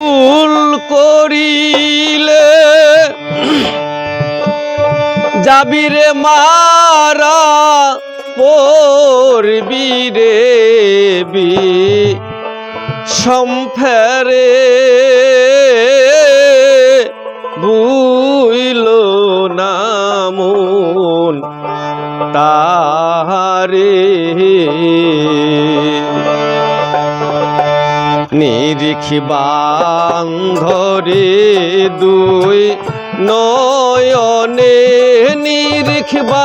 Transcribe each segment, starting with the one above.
ভুল করিলে যাবি রে মারা পড়বি রে বি সম্ফেরে বুইল নামুন তাহারে নিরিখিবান্ধরে দুই নয়নে নিরিখিবান্ধরে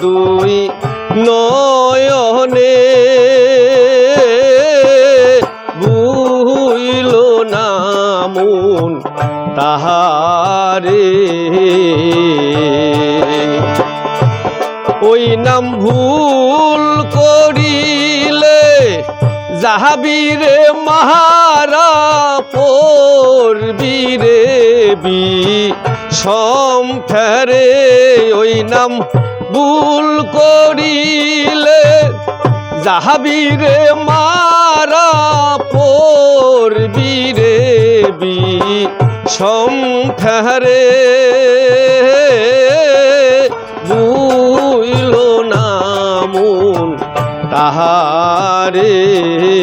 দুই নয়নে। বুইল নামুন তাহারে। ওই নাম ভুল করিলে যাহাবিরে মাহারা পড়বিরে বি। সম্ফেরে ওই নাম ভুল করিলে যাহাবিরে মারা পড়বিরে বি। সম্ফেরে বুইল নামুন তাহারে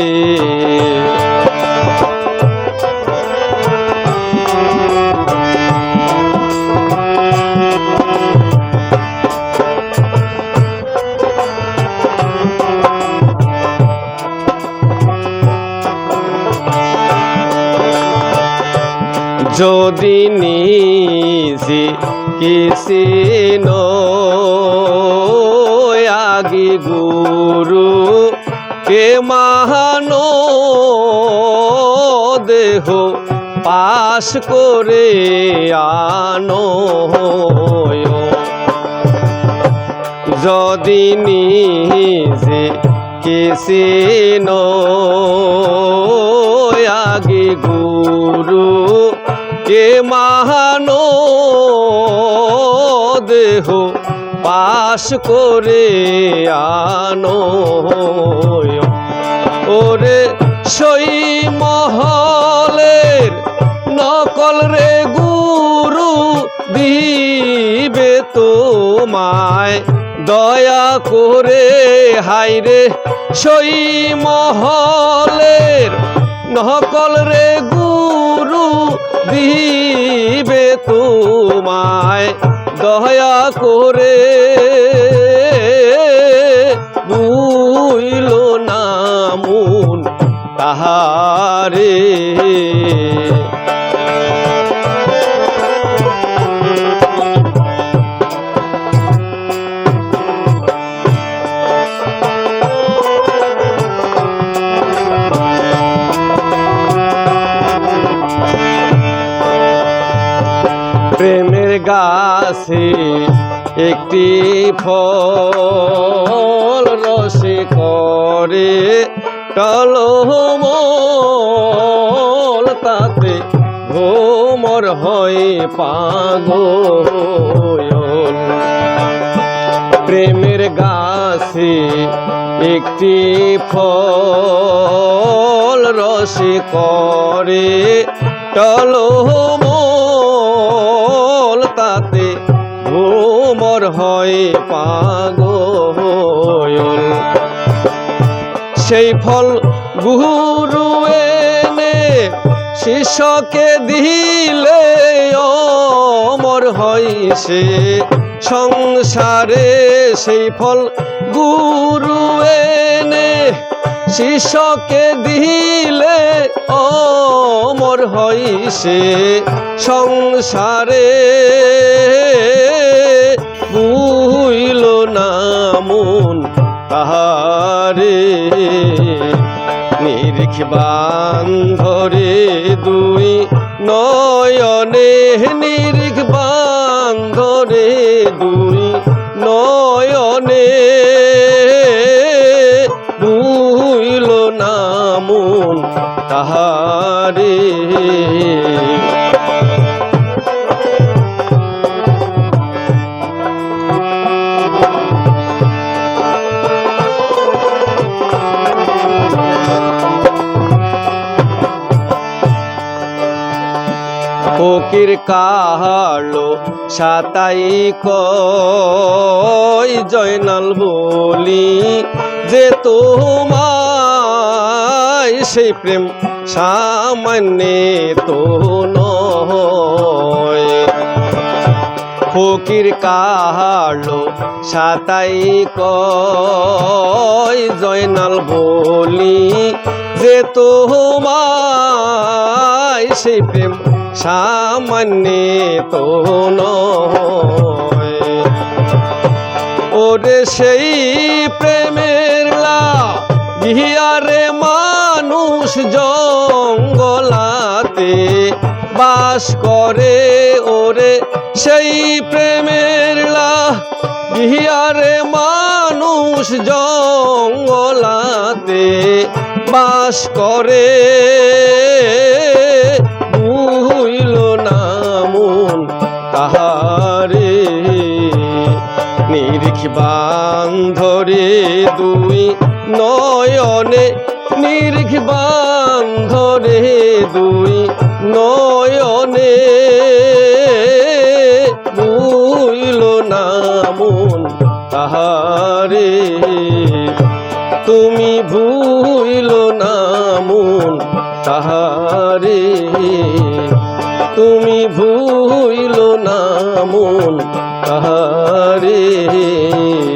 যদি নিজে কিসি আগে পাশ করে আনো যদি নিজে কিসি আগে গুরু কে মাহানো দেহ পাশ করে আনো ওরে সই মহলের নকল রে গুরু, দিবে তোমায়। দয়া করে হাইরে সই মহলের নকল রে গুরু, দিবে তোমায়। দয়া করে বুইল নামুন তাহারে। গাছে একটি ফল রসে করে টলমল, তাতে ভোমর হয় পাগল। প্রেমের গাছে একটি ফল রসে করে টলমল হয় পাগল সেই ফল গুরু এনে শিষ্যকে দিলে অমর হয় সে। সংসারে সেই ফল গুরু এনে শিষ্যকে দিলে অমর হয় সে। সংসারে নামুন তাহারে। নিরিখ বান্ধরে দুই নয়নে নিরিখ ফকির কাহালো সাতাই কই জয়নাল বলি যে তোমায় সেই প্রেম সামান্য তো নয়। ফকির কাহালো সাতাই কয় জয়নাল বলি যে তোমায় সেই প্রেম সামান্য তো নয়। সেই প্রেমের লা গিয়ারে মানুষ জঙ্গলাতে বাস করে। ওরে সেই প্রেমের লা গিয়ারে মানুষ জঙ্গলাতে বাস করে। নিরিখ বান্ধরে দুই নয়নে নিরিখ বান্ধরে দুই নয়নে। বুইল না মন তাহারে, তুমি ভুইল না মন তাহারে। তুমি ভুইল না আহারে।